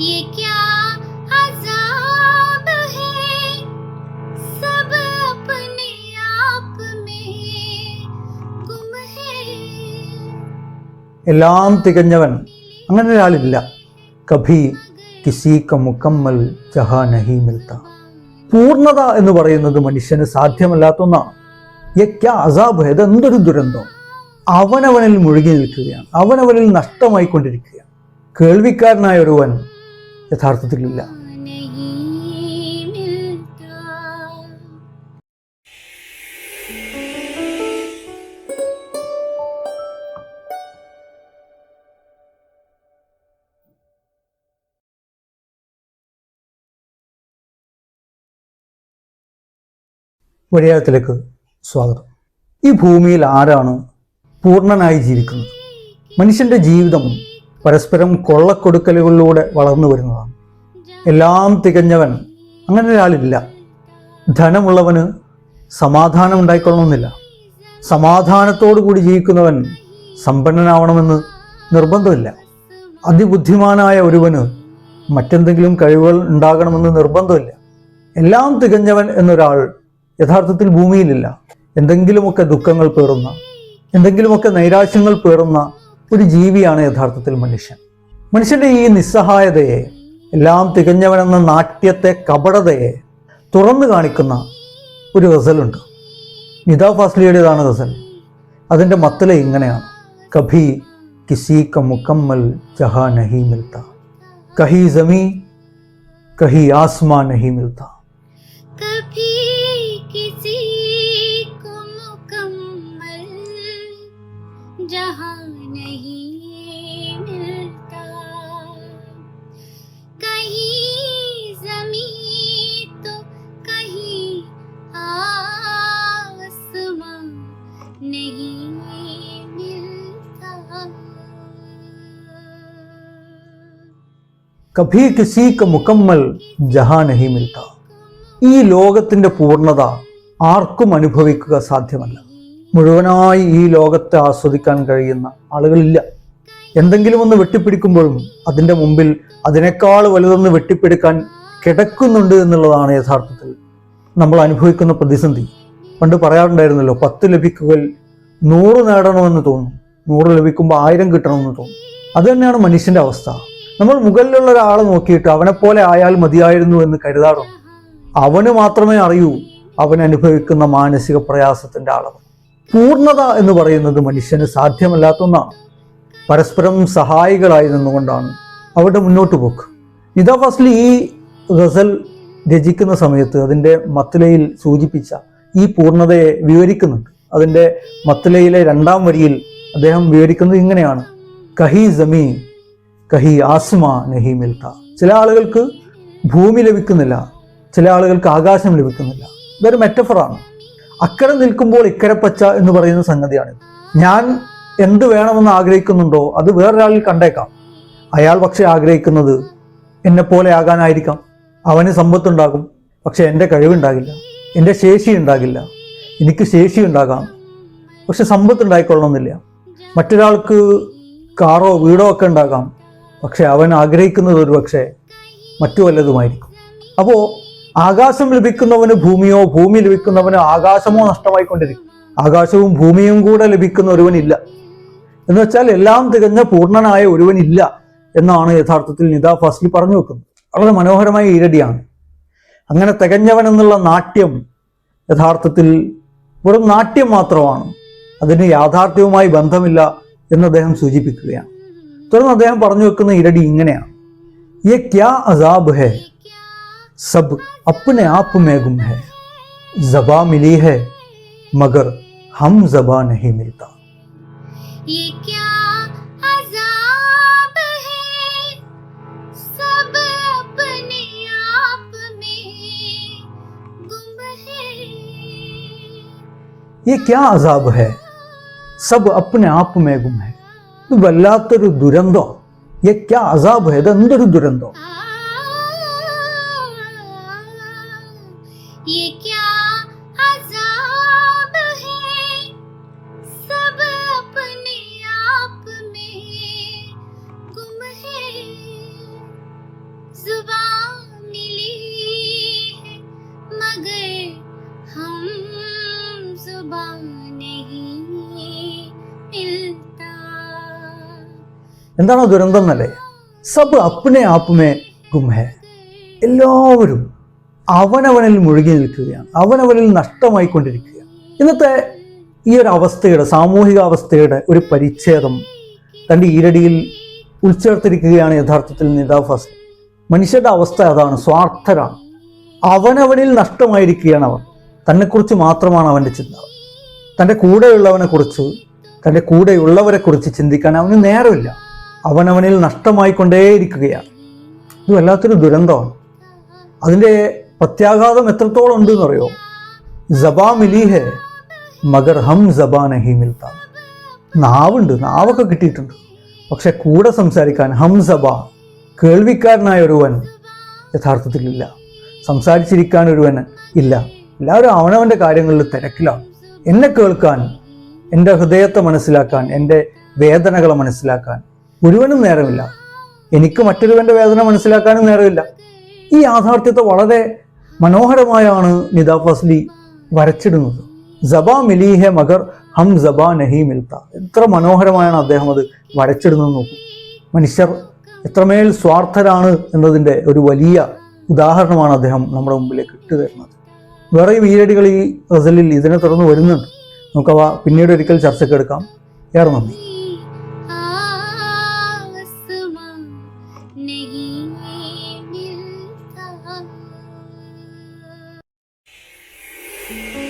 ये क्या अजाब है सब अपने आप में गुम है എല്ലാം തികഞ്ഞവൻ അങ്ങനെ ഒരാളില്ല കഭി കിസി ക മുക്കമ്മൽ ജഹാ നഹി മിൽത്ത പൂർണ്ണത എന്ന് പറയുന്നത് മനുഷ്യന് സാധ്യമല്ലാത്ത ഒന്നാണ് യക്ക അസാബ് ഇത് എന്തൊരു ദുരന്തം അവനവനിൽ മുഴുകി നിൽക്കുകയാണ് അവനവനിൽ നഷ്ടമായിക്കൊണ്ടിരിക്കുകയാണ് കേൾവിക്കാരനായ ഒരുവൻ യഥാർത്ഥത്തിലില്ല. വഴിയാഴത്തിലേക്ക് സ്വാഗതം. ഈ ഭൂമിയിൽ ആരാണ് പൂർണനായി ജീവിക്കുന്നത്? മനുഷ്യന്റെ ജീവിതം പരസ്പരം കൊള്ളക്കൊടുക്കലുകളിലൂടെ വളർന്നു വരുന്നതാണ്. എല്ലാം തികഞ്ഞവൻ അങ്ങനെ ഒരാളില്ല ധനമുള്ളവന് സമാധാനം ഉണ്ടായിക്കൊള്ളണമെന്നില്ല. സമാധാനത്തോടു കൂടി ജീവിക്കുന്നവൻ സമ്പന്നനാവണമെന്ന് നിർബന്ധമില്ല. അതിബുദ്ധിമാനായ ഒരുവന് മറ്റെന്തെങ്കിലും കഴിവുകൾ ഉണ്ടാകണമെന്ന് നിർബന്ധമില്ല. എല്ലാം തികഞ്ഞവൻ എന്നൊരാൾ യഥാർത്ഥത്തിൽ ഭൂമിയിലില്ല. എന്തെങ്കിലുമൊക്കെ ദുഃഖങ്ങൾ പേറുന്ന എന്തെങ്കിലുമൊക്കെ നൈരാശ്യങ്ങൾ പേറുന്ന ഒരു ജീവിയാണ് യഥാർത്ഥത്തിൽ മനുഷ്യൻ. മനുഷ്യന്റെ ഈ നിസ്സഹായതയെ എല്ലാം തികഞ്ഞവനെന്ന നാട്യത്തെ കപടതയെ തുറന്നു കാണിക്കുന്ന ഒരു ഗസലുണ്ട്. നിതാ ഫാസ്ലിയുടേതാണ് ഗസൽ. അതിന്റെ മത്തല ഇങ്ങനെയാണ്. കഭി കിസി ക മുക്കമ്മൽ ജഹാ നഹി മിൽത്ത കഹി ജമീ കഹി ആസ്മാ നഹി മിൽത്ത കഭി കിസി ക മുക്കമ്മൽ ജഹാ നഹി മിൽത്ത. ഈ ലോകത്തിന്റെ പൂർണത ആർക്കും അനുഭവിക്കുക സാധ്യമല്ല. മുഴുവനായി ഈ ലോകത്തെ ആസ്വദിക്കാൻ കഴിയുന്ന ആളുകളില്ല. എന്തെങ്കിലും ഒന്ന് വെട്ടിപ്പിടിക്കുമ്പോഴും അതിന്റെ മുമ്പിൽ അതിനേക്കാൾ വലുതൊന്ന് വെട്ടിപ്പിടിക്കാൻ കിടക്കുന്നുണ്ട് എന്നുള്ളതാണ് യഥാർത്ഥത്തിൽ നമ്മൾ അനുഭവിക്കുന്ന പ്രതിസന്ധി. പണ്ട് പറയാറുണ്ടായിരുന്നല്ലോ പത്ത് ലഭിക്കുകൾ നൂറ് നേടണമെന്ന് തോന്നും. നൂറ് ലഭിക്കുമ്പോൾ ആയിരം കിട്ടണമെന്ന് തോന്നും. അത് തന്നെയാണ് മനുഷ്യന്റെ അവസ്ഥ. നമ്മൾ മുകളിലുള്ള ഒരാളെ നോക്കിയിട്ട് അവനെ പോലെ ആയാൽ മതിയായിരുന്നു എന്ന് കരുതാറുണ്ട്. അവന് മാത്രമേ അറിയൂ അവൻ അനുഭവിക്കുന്ന മാനസിക പ്രയാസത്തിന്റെ അളവ്. പൂർണത എന്ന് പറയുന്നത് മനുഷ്യന് സാധ്യമല്ലാത്ത ഒന്നാണ്. പരസ്പരം സഹായികളായി നിന്നുകൊണ്ടാണ് അവരുടെ മുന്നോട്ട് പോക്ക്. നിത ഫസ്ലി ഈ ഗസൽ രചിക്കുന്ന സമയത്ത് അതിന്റെ മത്തിലയിൽ സൂചിപ്പിച്ച ഈ പൂർണതയെ വിവരിക്കുന്നുണ്ട്. അതിന്റെ മത്തിലയിലെ രണ്ടാം വരിയിൽ അദ്ദേഹം വിവരിക്കുന്നത് ഇങ്ങനെയാണ്. കഹി ജമീ കഹി ആസ്മ നഹി മിൽത്ത ചില ആളുകൾക്ക് ഭൂമി ലഭിക്കുന്നില്ല ചില ആളുകൾക്ക് ആകാശം ലഭിക്കുന്നില്ല. ഇതൊരു മെറ്റഫറാണ്. അക്കരെ നിൽക്കുമ്പോൾ ഇക്കരെ പച്ച എന്ന് പറയുന്ന സംഗതിയാണ്. ഞാൻ എന്ത് വേണമെന്ന് ആഗ്രഹിക്കുന്നുണ്ടോ അത് വേറൊരാളിൽ കണ്ടേക്കാം. അയാൾ പക്ഷെ ആഗ്രഹിക്കുന്നത് എന്നെ പോലെ ആകാനായിരിക്കാം. അവന് സമ്പത്തുണ്ടാകും പക്ഷെ എന്റെ കഴിവുണ്ടാകില്ല എന്റെ ശേഷി ഉണ്ടാകില്ല എനിക്ക് ശേഷി ഉണ്ടാകാം. പക്ഷെ സമ്പത്ത് ഉണ്ടായിക്കൊള്ളണമെന്നില്ല. മറ്റൊരാൾക്ക് കാറോ വീടോ ഒക്കെ ഉണ്ടാകാം പക്ഷെ അവൻ ആഗ്രഹിക്കുന്നത് ഒരു പക്ഷേ മറ്റു വല്ലതുമായിരിക്കും. അപ്പോൾ ആകാശം ലഭിക്കുന്നവന് ഭൂമിയോ ഭൂമി ലഭിക്കുന്നവന് ആകാശമോ നഷ്ടമായിക്കൊണ്ടിരിക്കും. ആകാശവും ഭൂമിയും കൂടെ ലഭിക്കുന്ന ഒരുവനില്ല. എന്ന് വെച്ചാൽ എല്ലാം തികഞ്ഞ പൂർണനായ ഒരുവനില്ല എന്നാണ് യഥാർത്ഥത്തിൽ നിത ഫസ്ലി പറഞ്ഞു വെക്കുന്നത്. വളരെ മനോഹരമായ ഈരടിയാണ്. അങ്ങനെ തികഞ്ഞവൻ എന്നുള്ള നാട്യം യഥാർത്ഥത്തിൽ വെറും നാട്യം മാത്രമാണ്. അതിന് യാഥാർത്ഥ്യവുമായി ബന്ധമില്ല എന്ന് അദ്ദേഹം സൂചിപ്പിക്കുകയാണ്. തുടർന്ന് അദ്ദേഹം പറഞ്ഞു വെക്കുന്ന ഇരടി ഇങ്ങനെയാണ് یہ کیا عذاب ہے سب اپنے آپ میں گم ہے زبا ملی ہے مگر ہم زباں نہیں ملتا یہ کیا یہ کیا عذاب ہے سب اپنے آپ میں گم ہے ഇത് വല്ലാത്തൊരു ദുരന്തം. യക്ക അസാബ് ഏതെന്തൊരു ദുരന്തം. എന്താണോ ദുരന്തം എന്നല്ലേ? സബ് അപ്നെ ആപ്പുമേ ഗുംഹെ എല്ലാവരും അവനവനിൽ മുഴുകി നിൽക്കുകയാണ്. അവനവനിൽ നഷ്ടമായിക്കൊണ്ടിരിക്കുകയാണ്. ഇന്നത്തെ ഈ ഒരു അവസ്ഥയുടെ സാമൂഹികാവസ്ഥയുടെ ഒരു പരിച്ഛേദം തന്റെ ഈരടിയിൽ ഉൾച്ചേർത്തിരിക്കുകയാണ് യഥാർത്ഥത്തിൽ നിതാ ഫസ്റ്റ് മനുഷ്യരുടെ അവസ്ഥ അതാണ് സ്വാർത്ഥരാണ്. അവനവനിൽ നഷ്ടമായിരിക്കുകയാണ് അവർ. തന്നെക്കുറിച്ച് മാത്രമാണ് അവന്റെ ചിന്ത. തന്റെ കൂടെയുള്ളവനെക്കുറിച്ച് തന്റെ കൂടെയുള്ളവരെക്കുറിച്ച് ചിന്തിക്കാൻ അവന് നേരമില്ല. അവനവനിൽ നഷ്ടമായിക്കൊണ്ടേയിരിക്കുകയാണ്. ഇത് വല്ലാത്തൊരു ദുരന്തമാണ്. അതിന്റെ പ്രത്യാഘാതം എത്രത്തോളം ഉണ്ട് എന്നറിയോ ജബാ മിലി മഗർ ഹം ജബാ നഹി മിൽത്ത നാവുണ്ട് നാവൊക്കെ കിട്ടിയിട്ടുണ്ട്. പക്ഷെ കൂടെ സംസാരിക്കാൻ ഹം സബ കേൾവിക്കാരനായ ഒരുവൻ യഥാർത്ഥത്തിൽ ഇല്ല സംസാരിച്ചിരിക്കാൻ ഒരുവൻ ഇല്ല. എല്ലാവരും അവനവന്റെ കാര്യങ്ങളിൽ തിരക്കിലാണ്. എന്നെ കേൾക്കാൻ എന്റെ ഹൃദയത്തെ മനസ്സിലാക്കാൻ എന്റെ വേദനകളെ മനസ്സിലാക്കാൻ ഒരുവനും നേരമില്ല. എനിക്ക് മറ്റൊരുവന്റെ വേദന മനസ്സിലാക്കാനും നേരമില്ല. ഈ യാഥാർത്ഥ്യത്തെ വളരെ മനോഹരമായാണ് നിത ഫസ്ലി വരച്ചിടുന്നത്. ജബാ മിലീഹെ മഗർ ഹം ജബാ നഹി മിൽത്ത. എത്ര മനോഹരമായാണ് അദ്ദേഹം അത് വരച്ചിടുന്നത് നോക്കും. മനുഷ്യർ എത്രമേൽ സ്വാർത്ഥരാണ് എന്നതിന്റെ ഒരു വലിയ ഉദാഹരണമാണ് അദ്ദേഹം നമ്മുടെ മുമ്പിലേക്ക് ഇട്ടു തരുന്നത്. വേറെ വീരടികൾ ഈ ഗസലിൽ ഇതിനെ തുടർന്ന് വരുന്നുണ്ട്. നമുക്കവ പിന്നീട് ഒരിക്കൽ ചർച്ചയ്ക്ക് എടുക്കാം. ഏറെ നന്ദി. feel.